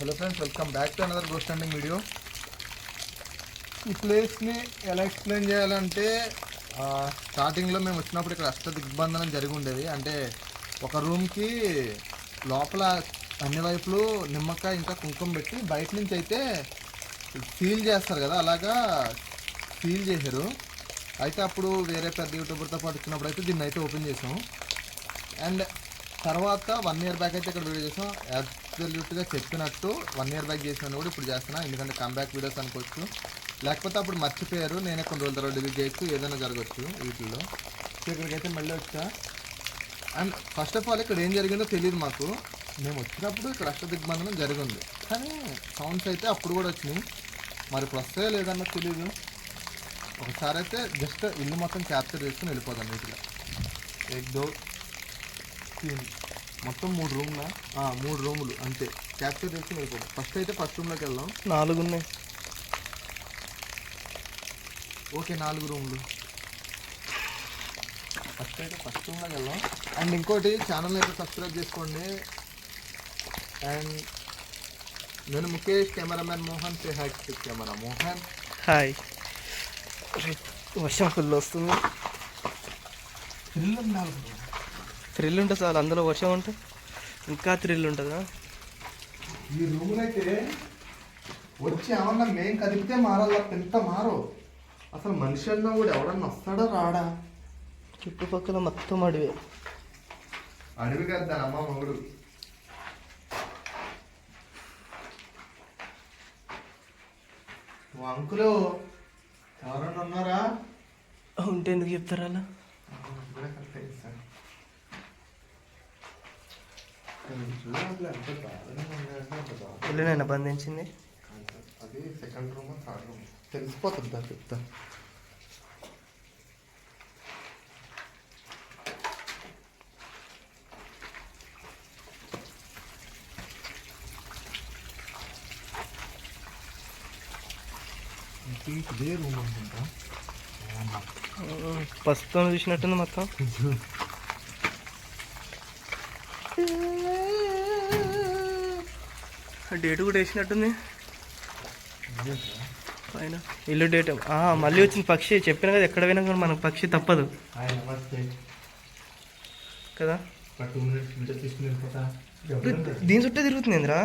Hello friends welcome back to another go standing video ఈ ప్లేస్ని ఎలా ఎక్స్ప్లెయిన్ చేయాలంటే స్టార్టింగ్లో మేము వచ్చినప్పుడు ఇక్కడ అష్ట దిగ్బంధనం జరిగి ఉండేది. అంటే ఒక రూమ్కి లోపల అన్ని వైపులు నిమ్మకాయ ఇంకా కుంకుమ పెట్టి బయట నుంచి అయితే సీల్ చేస్తారు కదా అలాగా సీల్ చేశారు. అయితే అప్పుడు వేరే పెద్ద యూట్యూబర్తో పాటు వచ్చినప్పుడు అయితే దీన్ని అయితే ఓపెన్ చేసాం అండ్ తర్వాత వన్ ఇయర్ బ్యాక్ అయితే ఇక్కడ వీడియో చేసాం. అబ్సల్యూట్గా చెప్పినట్టు వన్ ఇయర్ బ్యాక్ చేసిన కూడా ఇప్పుడు చేస్తున్నా. ఎందుకంటే కమ్బ్యాక్ వీడియోస్ అనుకోవచ్చు. లేకపోతే అప్పుడు మర్చిపోయారు. నేనే కొన్ని రోజుల తర్వాత డిలీట్ చేయొచ్చు. ఏదైనా జరగచ్చు వీటిల్లో. సో ఇక్కడికైతే మళ్ళీ వచ్చా. అండ్ ఫస్ట్ ఆఫ్ ఆల్ ఇక్కడ ఏం జరిగిందో తెలియదు మాకు. మేము వచ్చినప్పుడు ఇక్కడ అష్ట దిగ్బంధనం జరిగింది. కానీ సౌండ్స్ అయితే అప్పుడు కూడా వచ్చినాయి. మరి ఇప్పుడు వస్తాయో లేదన్నది తెలియదు ఒకసారి అయితే జస్ట్ ఇల్లు మొత్తం క్యాప్చర్ చేసుకుని వెళ్ళిపోదాం వీటిలో. ఎగ్ దో తీన్. మొత్తం మూడు రూమ్లా? మూడు రూములు అంతే. క్యాప్చర్ చేసుకుని వెళ్ళిపోదాం ఫస్ట్ అయితే ఫస్ట్ రూమ్లోకి వెళ్దాం. నాలుగు ఉన్నాయి ఓకే నాలుగు రూమ్లు. ఫస్ట్ అయితే ఫస్ట్ రూమ్లోకి వెళ్దాం. అండ్ ఇంకోటి ఛానల్ అయితే సబ్స్క్రైబ్ చేసుకోండి. అండ్ నేను Mukesh cameraman Mohan. Say hack camera Mohan. Hi వర్షం ఫుల్ వస్తుంది. థ్రిల్ ఉంటుంది చాలు అందులో వర్షం ఉంటే ఇంకా థ్రిల్ ఉంటుందా? ఈ రూములు అయితే వచ్చి ఏమన్నా మేం కదిపితే మారాల? ఎంత మారో? అసలు మనిషి అన్నా కూడా ఎవడన్నా వస్తాడా రాడా? చుట్టుపక్కల మొత్తం అడివే. అడవి కదా అమ్మ మొగుడు. అంకులు ఎవరన్నా ఉన్నారా? ఉంటే ఎందుకు చెప్తారా అలా ఇప్పుడే కరెక్ట్ చేశాను. చూడాలి, ఎంత దారుణంగా ఉండేది, అంత దారుణం. ఇల్లునైనా బంధించింది. అది సెకండ్ రూమ్ థర్డ్ రూమ్ తెలిసిపోతుంది దా చెప్తా. ఇదే రూమ్ అనుకుంటా. పసుపు చూసినట్టుంది మొత్తం. డేట్ కూడా వేసినట్టుంది. పైన ఇల్లు డేట్. మళ్ళీ వచ్చిన పక్షి చెప్పిన కదా ఎక్కడ పోయినా కానీ మనకు పక్షి తప్పదు. కదా? దీని చుట్టే తిరుగుతుంది ఏంద్రా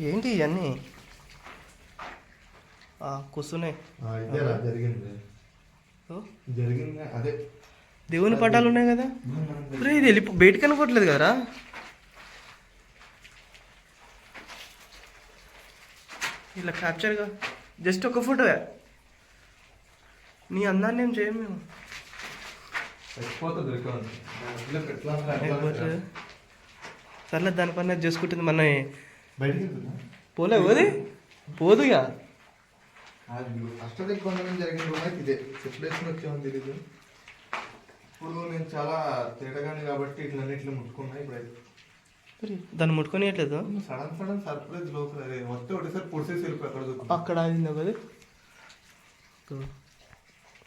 ఏంటి ఇవన్నీ? కూర్చున్నాయి. దేవుని పటాలు ఉన్నాయి కదా? ఇది వెళ్ళి బయటికి కనుకోవట్లేదు కదరా. ఇలా క్యాప్చర్గా జస్ట్ ఒక ఫోటో నీ అందాన్ని ఏం చేయం మేము? సర్లే దానిపైన చేసుకుంటుంది మన పోలే పోది. జరిగిన రోజు అయితే ఇదే వచ్చామని తెలీదు. ఇప్పుడు నేను చాలా తేటగాని కాబట్టి ఇట్లన్నిట్లు ముట్టుకున్నా ఇప్పుడైతే. మరి దాన్ని ముట్టుకొనియట్లేదు? సడన్ సడన్ సర్ప్రైజ్ లోపల వస్తే ఒకటేసారి పొడిసేసి వెళ్ళిపోయి అక్కడ ఆగింది ఒకది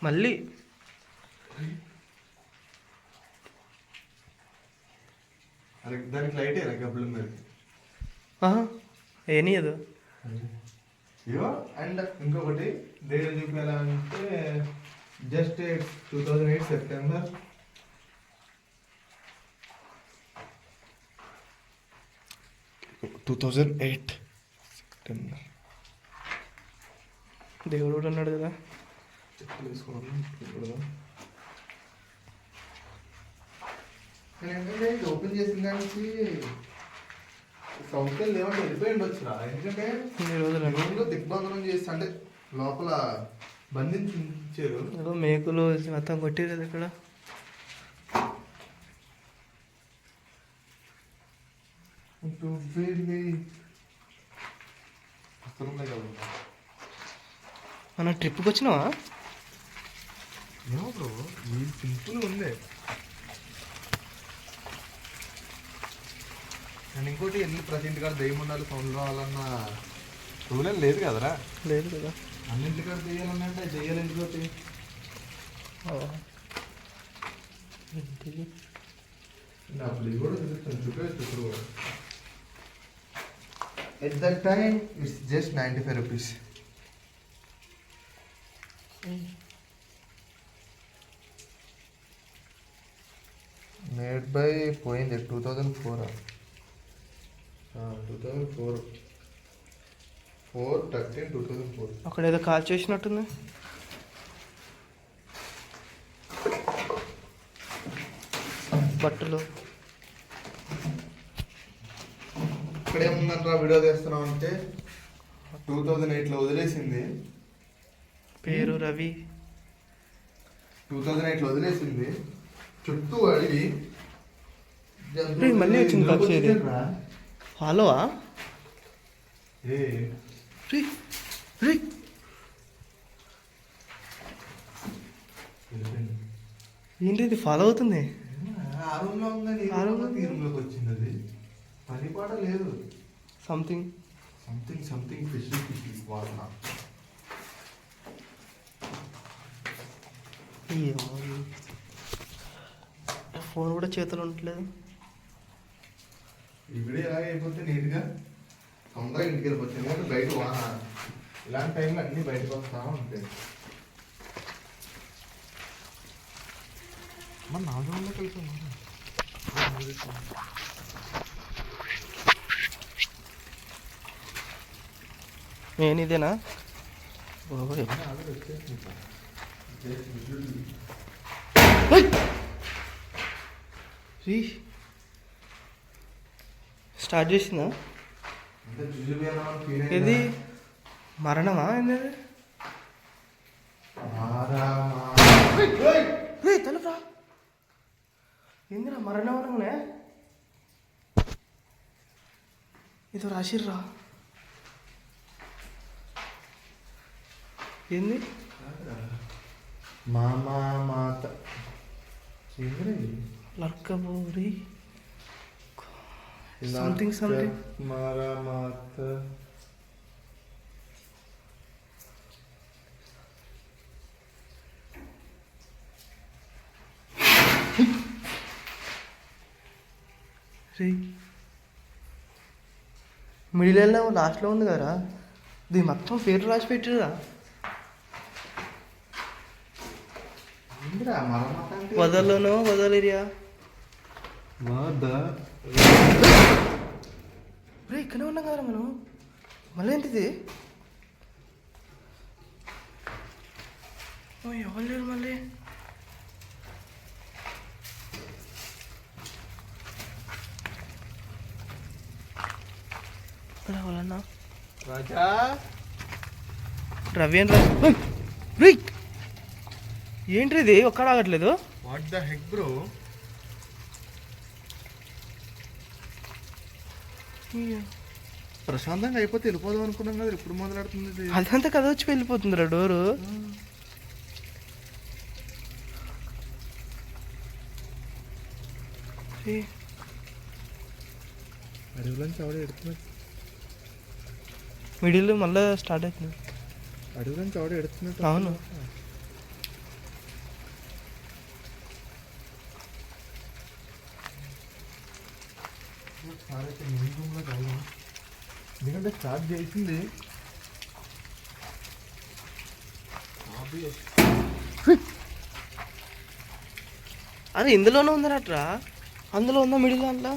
మళ్ళీ. దానికి లైట్ అయ్యారు గబ్బుల మీద ఏనియదు. ఇవో అండ్ ఇంకొకటి డేట్ చూపించాలంటే just two thousand eight September two thousand eight September దేవుడు కూడా ఉన్నాడు కదా. చెప్పులు వేసుకోవాలి? ఓపెన్ చేసిన దానికి సౌకర్యం లేవంటే వెళ్ళిపోయి ఉండొచ్చురా ఎందుకంటే రూమ్లో దిగ్బంధనం చేసి అంటే లోపల బంధించి ఉంచారు ఏదో మేకులు మొత్తం కొట్టి కదా ఇక్కడ. వస్తున్నాయి కదా మన ట్రిప్కి వచ్చినావా? ఏమో బ్రో ఇది సింపుల్ ఉంది. అండ్ ఇంకోటి ఎన్ని ప్రతి ఇంటికాడ దెయ్యం ఉండాలి సౌండ్ రావాలన్న రూల్ ఏం లేదు కదరా? లేదు కదా. అన్నింటికాడ ఓ. ఏంటిది? అప్పుడు ఇది కూడా చూపిస్తాను. చూపేసి ఇప్పుడు at that time it's just ninety five rupees made by పోయింది two thousand four two thousand four four thirteen two thousand four అక్కడ ఏదో కాల్ చేసినట్టుంది. బట్టలు. ఇక్కడ ఏముందంటారా వీడియో తీస్తున్నాం అంటే టూ థౌజండ్ ఎయిట్లో వదిలేసింది. పేరు రవి. టూ థౌజండ్ ఎయిట్లో వదిలేసింది. చుట్టూ అడిగి మళ్ళీ వచ్చింది రీ రీ ఏంటి ఇది ఫాలో అవుతుంది? ఆ రూమ్లో ఉందని ఆ వచ్చింది అది. పని పాట లేదు. Something something something fish fish వాసన. ఫోన్ కూడా చేతులు ఉండట్లేదు. ఈ వీడియో ఎలాగ అయిపోతే నీట్గా తొందరగా ఇంటికి వెళ్ళిపోతుంది ఎందుకంటే బయట వాన ఇలాంటి టైంలో అన్నీ బయటకు వస్తా ఉంటాయి. మన నాలుగు రోజుల్లో కలిసి నేను ఇదేనా ఓయ్. స్టార్ట్ చేసిందా? ఇది మరణమా ఏంది? అది? తలుపురా. ఏందిరా మరణం అనగానే ఇది రాసిర్రా. ఏంది? మామా మాత? లర్కబోరి సంథింగ్ సంథింగ్ మారా మాత. మిడిల్ లాస్ట్లో ఉంది కదరా. దీని మొత్తం పేరు రాసి పెట్టిరా ఏంద్రా మారా మాత అంటే వదలనో వదలేరియా? వద రే ఇక్కడే ఉన్నాం కదరా మనం. మళ్ళీ ఏంటిది? ఎవరు లేరు మళ్ళీ? ఎవరన్నా? రాజా? రవి అని రా. రే ఏంటి ఇది ఒక్కడ ఆగట్లేదు వాట్ ద హెక్ బ్రో ప్రశాంతంగా అయిపోతే వెళ్ళిపోదాం అనుకున్నాం కదా ఎప్పుడు మొదలెడుతుంది? అదంతా కథ వచ్చి వెళ్ళిపోతుందిరా డోరు. ఏ, అడవిలోంచి ఆవిడ ఎడుతున్నట్టు మిడిల్ మళ్ళీ స్టార్ట్ అవుతుంది. అడవిలోంచి ఆవిడ ఎడుతున్నట్టు అవును. ఒకసారి అయితే మెయిన్ రూమ్లో వెళ్దాం ఎందుకంటే స్టార్ట్ చేసింది. అరే ఇందులోనే ఉందనట్రా అందులో ఉందా మిడిల్ దాంట్లో?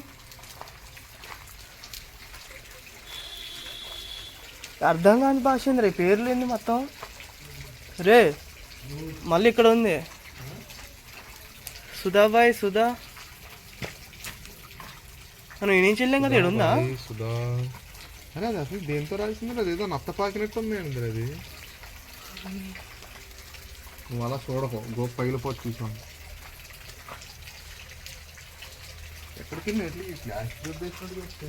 అర్థం కాని భాష ఉంది రే? పేర్లు ఏంది మొత్తం? రే మళ్ళీ ఇక్కడ ఉంది. సుధాబాయ్ సుధా. మనం నుంచి వెళ్ళాం కదా ఇక్కడ ఉందా? సుధా. అరే అది అసలు దేంతో రాసింది అది ఏదో నత్త పాకినట్టు ఉంది అండి అది. నువ్వు అలా చూడకు. గో పగిలిపోతే చూసాం. ఎక్కడికి వెళ్ళి ఈ ఫ్లాష్ చూసినట్టు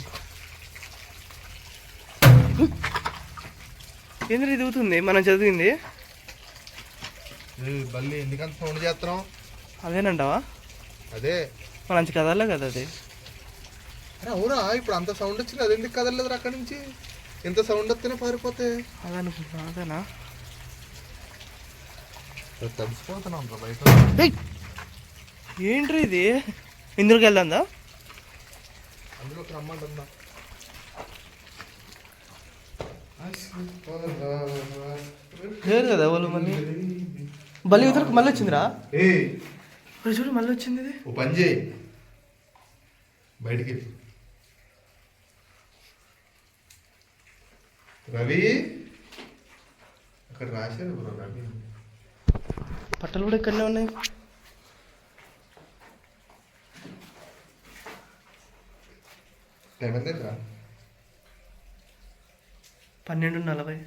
ఏంది ఇది మనం చదివింది? బల్లి ఎందుకంత సౌండ్ చేస్తున్నాం అదేనంటావా? అదే. మన అంత కదలే కదా అది. అవునా? ఇప్పుడు అంత సౌండ్ వచ్చింది. అది ఎందుకు కదలలేదు అక్కడి నుంచి? ఇంత సౌండ్ వస్తేనే పారిపోతే? అదనుకుంటున్నా అదేనా? తడిసిపోతున్నాం రా బయట. ఏయ్! ఏంట్రీ ఇది? ఇందులోకి వెళ్దా అందులోకి రమ్మంటుందా లేరు కదా వాళ్ళు మళ్ళీ. బలి ఇతరకు మళ్ళీ వచ్చిందిరా? చూడు మళ్ళీ వచ్చింది ఇది. ఓ పని చేయి. బయటికి రవి? అక్కడ రాశారు బ్రో రవి. బట్టలు కూడా ఇక్కడనే ఉన్నాయి. టైం ఎంత పన్నెండు నలభై.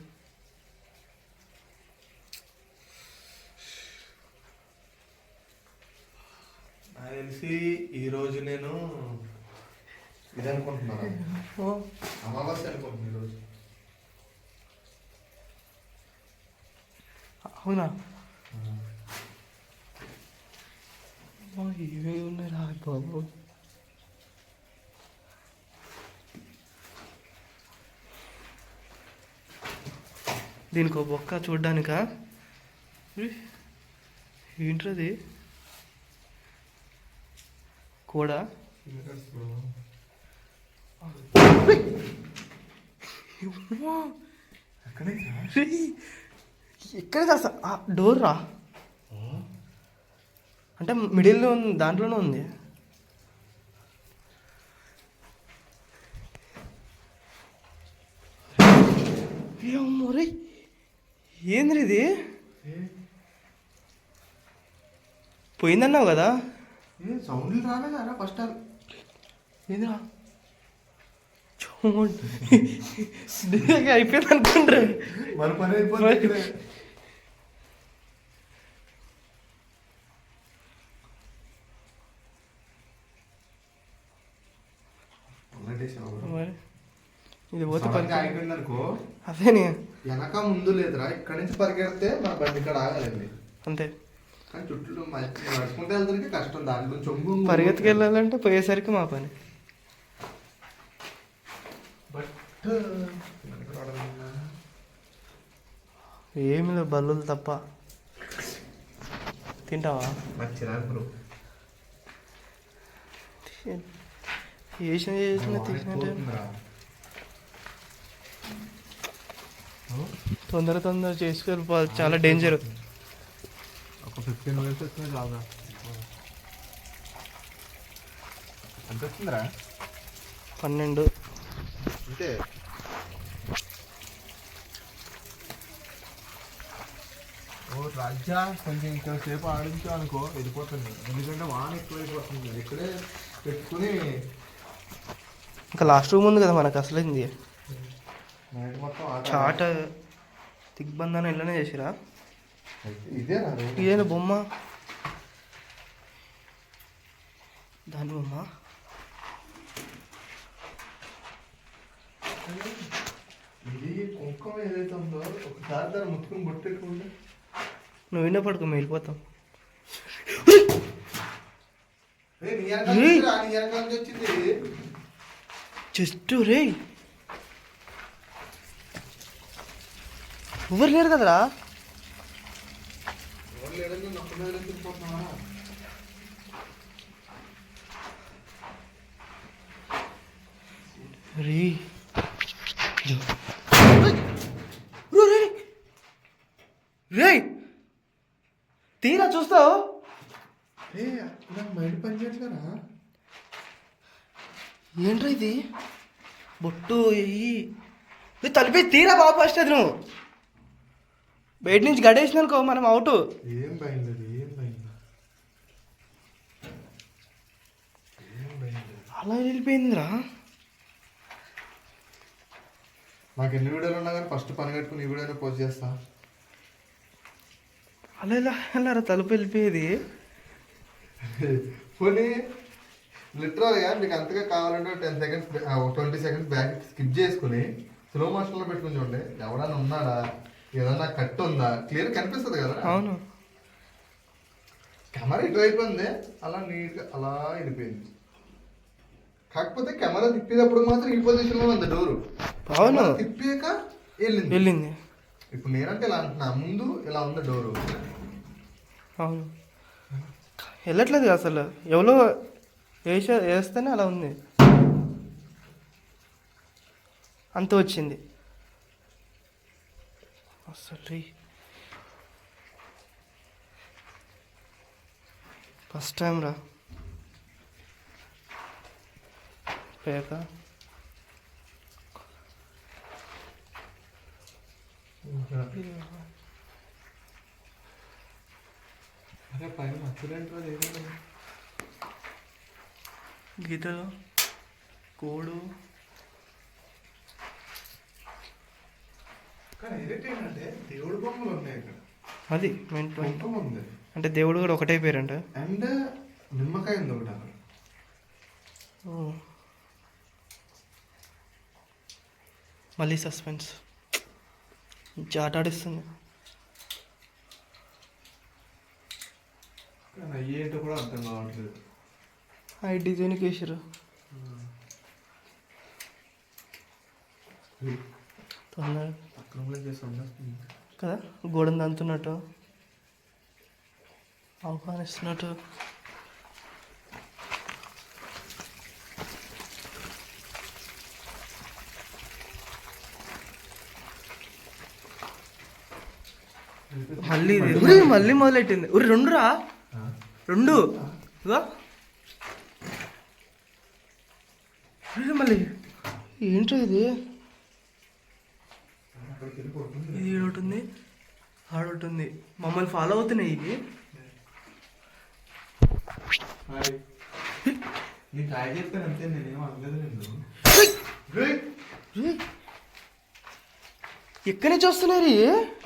నాకు తెలిసి ఈరోజు నేను ఇది అనుకుంటున్నాను ఓ. అమావాస్య అనుకుంటున్నాను ఈరోజు అవునా? ఏమేమి ఉన్నాయి రా బాబు. దీనికి బొక్క చూడ్డానికా? ఉయ్, ఏంట్రది? కూడా? అక్కడే ఎక్కడ అసలు ఆ డోర్ రా. అంటే మిడిల్లో ఉంది దాంట్లోనే ఉంది. మొరే ఏంద్రి ఇది? పోయిందన్నావు కదా? ఏ సౌండ్లు రాలేదా ఫస్ట్ ఏంద్రా? అయిపోయింది అనుకుంటారు. మన పని? మరి ఇది పోతే పని ఆగిపోయింది అనుకో అదేనే. వెనక ముందు లేదురా ఇక్కడ నుంచి పరిగెడితే మన బండి ఇక్కడ ఆగాలండి. అంతే. కానీ చుట్టూ నడుచుకుంటే వెళ్తానికి కష్టం దాంట్లో చొంగు పరిగెత్తుకు వెళ్ళాలంటే పోయేసరికి మా పని బట్ ఏమి లేవు బల్లులు తప్ప. తింటావా? చేసిన చేసిన తీసినట్టే తొందర తొందర చేసుకెళ్ళిపోవాలి. చాలా డేంజర్ ఒక ఫిఫ్టీన్ మినిట్స్ వచ్చింది చాలా ఎంత వచ్చిందిరా? పన్నెండు. అంతే. రాజ్యా కొంచెం ఇంకా సేపు ఆడించు అనుకో వెళ్ళిపోతుంది. ఎందుకంటే వాన ఎక్కువైపోతుంది. ఇక్కడే పెట్టుకుని ఇంకా లాస్ట్ రూమ్ ఉంది కదా మనకు అసలు ఆట చాట దిగ్బంధన ఇళ్ళనే చేసిరా? ఇదే ఇదేనా బొమ్మ? దాని బొమ్మ? ఇది కుంకుమ ఏదైతే ఉందో ఒకసారి దాన్ని ముట్టుకుని బొట్టెట్టుకుంటే నువ్వు విన్న పడుకో వెళ్ళిపోతాం. నుంచి వచ్చింది. జస్ట్ రే. ఎవరు లేరు కదరా? రే. రే తీరా చూస్తావు? మైండ్ పని చేయట్లేరా ఏంట్రా ఇది? బొట్టు ఇది తలిపి తీరా బాబు ఫస్ట్ అది నువ్వు. బయట నుంచి గడేసిన అనుకో మనం అవుట్. ఏం భయం లేదు ఏం అలా వెళ్ళిపోయిందిరా. నాకు ఎన్ని వీడియోలు ఉన్నా కానీ ఫస్ట్ పని కట్టుకుని ఈ వీడియోనే పోస్ట్ చేస్తా. అలా ఎలా వెళ్ళారా తలుపు వెళ్ళిపోయేది. పోనీ లిటరల్గా మీకు అంతగా కావాలంటే ten seconds twenty seconds back skip చేసుకుని స్లో మోషన్లో పెట్టుకుని చూడండి. ఎవడన్నా ఉన్నాడా? ఏదన్నా కట్ ఉందా? క్లియర్ కనిపిస్తుంది కదా. అవును. కెమెరా ఇటువైపు ఉంది. అలా నీట్గా అలా వెళ్ళిపోయింది. కాకపోతే కెమెరా తిప్పేటప్పుడు మాత్రం ఈ పొజిషన్లో ఉంది డోరు అవును. తిప్పాక వెళ్ళింది. వెళ్ళింది. ఇప్పుడు నేనంటే ఇలా అంటున్నా? ముందు ఇలా ఉంది డోరు అవును. వెళ్ళట్లేదు అసలు. ఎవరో వేసే వేస్తేనే అలా ఉంది. అంత వచ్చింది. అసలు ఫస్ట్ టైం రా. పేక అరే పైన గీతలు కోడు. కానీ ఏదైతే ఏంటంటే దేవుడు బొమ్మలు ఉన్నాయి ఇక్కడ. అది ఉంది. అంటే దేవుడు కూడా ఒకటే పేరంట? అండ్ నిమ్మకాయ ఉంది ఒకటి అక్కడ. మళ్ళీ సస్పెన్స్. చాట్ ఆడిస్తుంది కానీ అయ్యేంటో కూడా అర్థం కావట్లేదు. ఆ డిజైన్కి వేసారు కదా గోడను దంతున్నట్టు. ఆహ్వానిస్తున్నట్టు. మళ్ళీ ఇది- ఉరి, మళ్ళీ మొదలెట్టింది? ఉరి రెండు. రా రెండు మళ్ళీ. ఏంటో ఇది? ఇది ఒకటి ఉంది ఆడొకటి ఉంది మమ్మల్ని ఫాలో అవుతున్నాయి ఇవి. ఎక్కడి నుంచి వస్తున్నాయి రీ? అసలు ఏమొచ్చిందిరా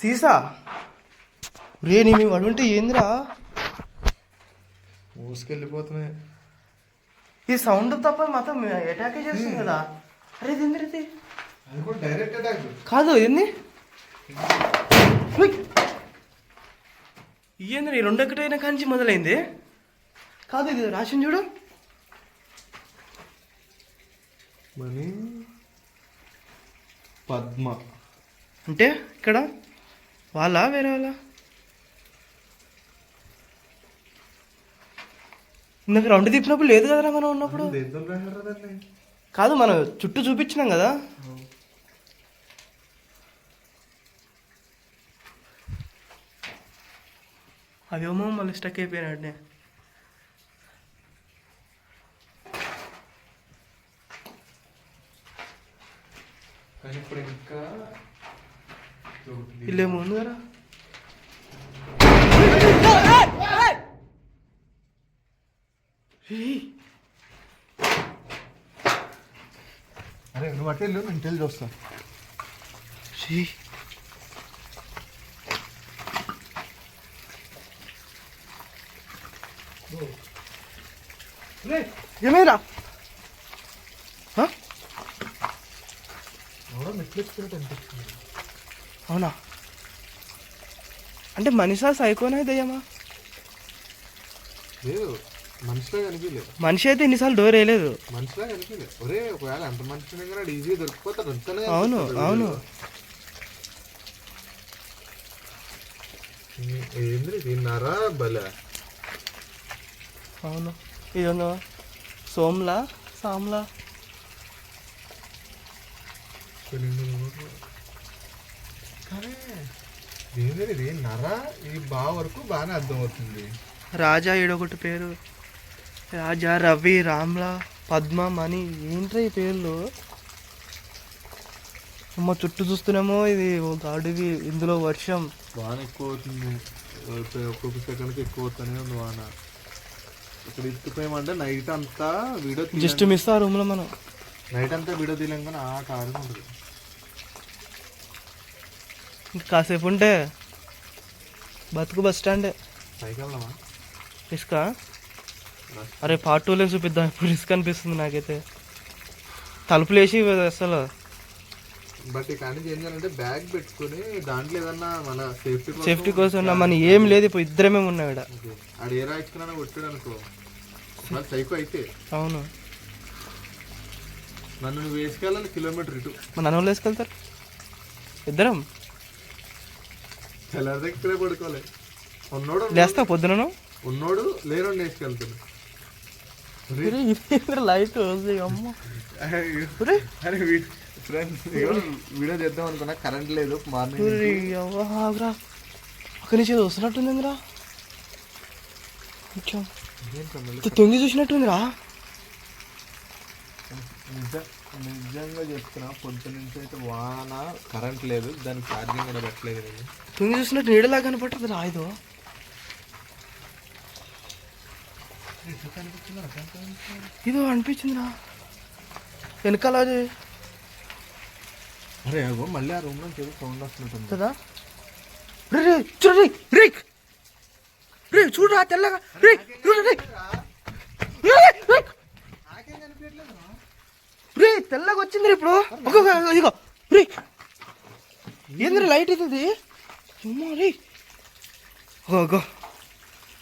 సీసా? రే నీ మీ వాడు ఏందిరా? మూసుకెళ్ళిపోతున్నాయి ఈ సౌండ్ తప్ప మొత్తం అటాక్ చేస్తుంది కదా. అరే ఇది ఏంది డైరెక్ట్ అటాక్ కాదు. ఏంది? ఈ రెండు ఒకటైన కాంచి మొదలైంది. కాదు ఇది రాసింది చూడు. మనీ? పద్మ. అంటే ఇక్కడ వాళ్ళ వేరే వాళ్ళ? ఇందాక రౌండ్ తిప్పినప్పుడు లేదు కదరా మనం ఉన్నప్పుడు? కాదు మనం చుట్టూ చూపించినాం కదా. అవేమో మళ్ళీ స్టక్ అయిపోయినాడు కానీ ఇప్పుడు ఇంకా వీళ్ళేమో ఉంది కదా ఏయ్, అట్టే వెళ్ళు నేను తెలిసి వస్తా ఛీ. ఏమైనా హ? ఎవడో మెట్లు ఎక్కుతున్నట్టు అనిపిస్తుంది. అవునా? అంటే మనిషా సైకోనా దయ్యమా? లేదు. మనిషి అయితే ఇన్నిసార్లు డోర్ వేయలేదు. అవును అవును. అవును. ఇదొందో? సోమ్లా? సామ్లా? ఇది? నర ఈ బా వరకు బాగానే అర్థమవుతుంది. రాజా ఈడొకటి పేరు. రాజా రవి రామ్లా పద్మ మణి ఏంట్రా ఈ పేర్లు? అమ్మ చుట్టూ చూస్తున్నామో ఇది ఒక అడవి ఇందులో వర్షం. బాగానే ఎక్కువ అవుతుంది ఒక్కొక్క- సెకండ్కి ఎక్కువ అవుతానే ఉంది వాన. ఇక్కడ ఇస్తుపోయామంటే నైట్ అంతా వీడియో జస్ట్ మిస్ ఆ రూమ్లో మనం. నైట్ అంతా వీడియో తీయలేం కానీ ఆట ఆడుకుంటుంది ఇంక కాసేపు ఉంటే బతుకు బస్ స్టాండే. వెళ్దామా ఇసుక? అరే పార్ట్ టూలే చూపిద్దాం. ఇప్పుడు రిస్క్ అనిపిస్తుంది నాకైతే. తలుపులు వేసి అసలు. బట్ కానీ ఏం చేయాలంటే బ్యాగ్ పెట్టుకుని దాంట్లో ఏదన్నా మన సేఫ్టీ సేఫ్టీ కోసం మన ఏం లేదు ఇప్పుడు ఇద్దరమే ఉన్నాయి ఇక్కడ. ఆడు ఏ రాయించుకున్నా కొట్టాడు అనుకో మరి సైకో అయితే. అవును. నన్ను నువ్వు వేసుకెళ్ళాలి కిలోమీటర్ ఇటు. మన వాళ్ళు వేసుకెళ్తారు? ఇద్దరం? తెల్లారి దగ్గర పడుకోవాలి. ఉన్నోడు లేస్తా పొద్దునను? ఉన్నోడు లేనోడు వేసుకెళ్తాడు లైట్ అరే ఫ్రెండ్స్ వీడియో చేద్దాం అనుకున్నా కరెంట్ లేదు మార్నింగ్ అక్కడి నుంచి వస్తున్నట్టుందిరా. కొంచెం. తొంగి చూసినట్టుందిరా. నిజ- నిజంగా చెప్తున్నా పొద్దు నుంచి అయితే వాన కరెంట్ లేదు దానికి ఛార్జింగ్ కూడా పెట్టలేదు తొంగి చూసినట్టు నీడలా కనపడుతుంది రా ఇదో అనిపించిందిరా వెనకాల అది అరే అగో మళ్ళీ ఆ రూమ్ నుంచి ఏదో సౌండ్ వస్తుంటుంది కదా? రే చూడు రే రే. రే చూడరా తెల్లగా. రే చూడు రే. రే, తెల్లగా వచ్చింది రే ఇప్పుడు. ఇదిగో. రే. ఏంద్ర లైట్ ఇది? అమ్మా రే. ఓగో రే అవురా అవురా అవురా రే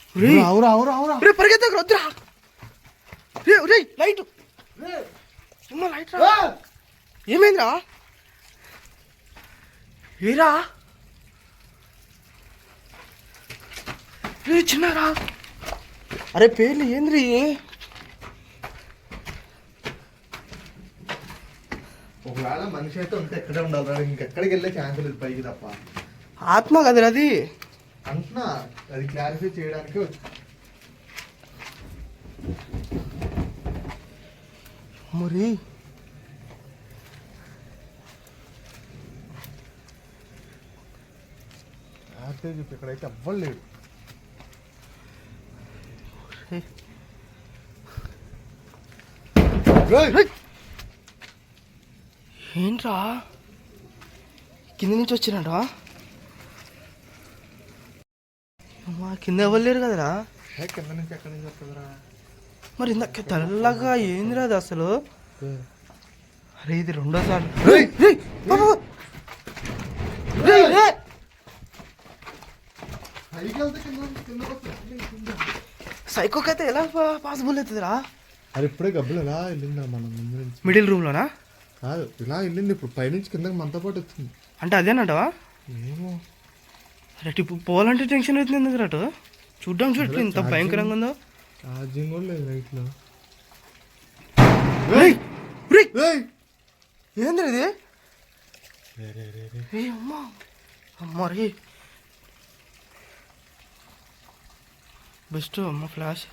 పరిగెత్తకు వద్దురా. రే రే లైట్. అమ్మా లైట్ రా. ఏమైందిరా? ఏరా? రే చిన్నరా. అరే పేర్లు ఏంద్రి? ఒకవేళ మనిషి అయితే ఉంటే ఎక్కడే ఉండాలి ఇంకెక్కడికి వెళ్ళే ఛాన్స్ లేదు పైకి తప్ప. ఆత్మ కదరా అది? అంటున్నా అది క్లారిఫై చేయడానికి వచ్చి- మరి క్లారిఫై చెప్పి ఇక్కడైతే ఎవ్వరు లేడు ఏంట్రా? కింద నుంచి వచ్చినాడా? అమ్మా కింద ఇవ్వలేరు కదరా? కింద నుంచి ఎక్కడి నుంచి వస్తుందిరా? మరి ఇందాక తెల్లగా ఏందిరా అది అసలు? అరే ఇది రెండోసారి. సైకోకి అయితే ఎలా పాసిబుల్ అవుతుందిరా? అది ఇప్పుడే గబ్బులు ఎలా వెళ్ళిందా మనం ముందు నుంచి? మిడిల్ రూమ్లోనా? కాదు ఇలా వెళ్ళింది ఇప్పుడు. పైనుంచి కిందకి మనతో పాటు వచ్చింది. అంటే అదేనంటవా? ఏమో. అరే ఇప్పుడు పోవాలంటే టెన్షన్ అవుతుంది ఎందుకు రాటు చూడ్డం చూడు ఎంత భయంకరంగా ఉందో. ఛార్జింగ్ కూడా లేదు ఇది? రే, రే, రే, రే. ఏ అమ్మా. అమ్మ రే. బెస్ట్ అమ్మ ఫ్లాష్.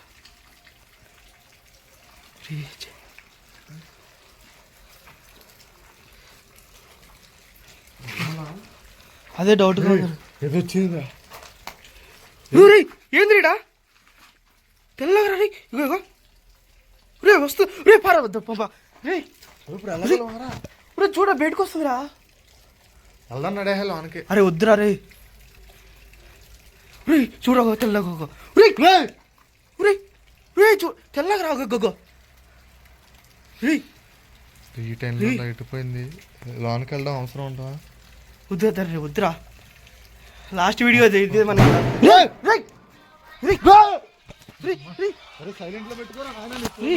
అదే డౌట్ ఏదో వచ్చిందిరా ఏంద్రీడా తెల్లగా రే ఇగో ఇగో. రే వస్తు. రే పారా వద్దు పాప. రే. రే చూడ బయటకు వస్తుందిరా. వెళ్దాం నడే లోనికి అరే వద్దురా రే రే చూడగో తెల్లగో రే! రే రే చూ తెల్లగా రా గొగ్గో రే ఈ టైంలో లైట్ పోయింది. లోనికి వెళ్దాం అవసరం వద్దు వద్దు రే వద్దురా. లాస్ట్ వీడియో ఇది ఇది మన రే రే రే రే రే అరే సైలెంట్లో పెట్టుకోరా రే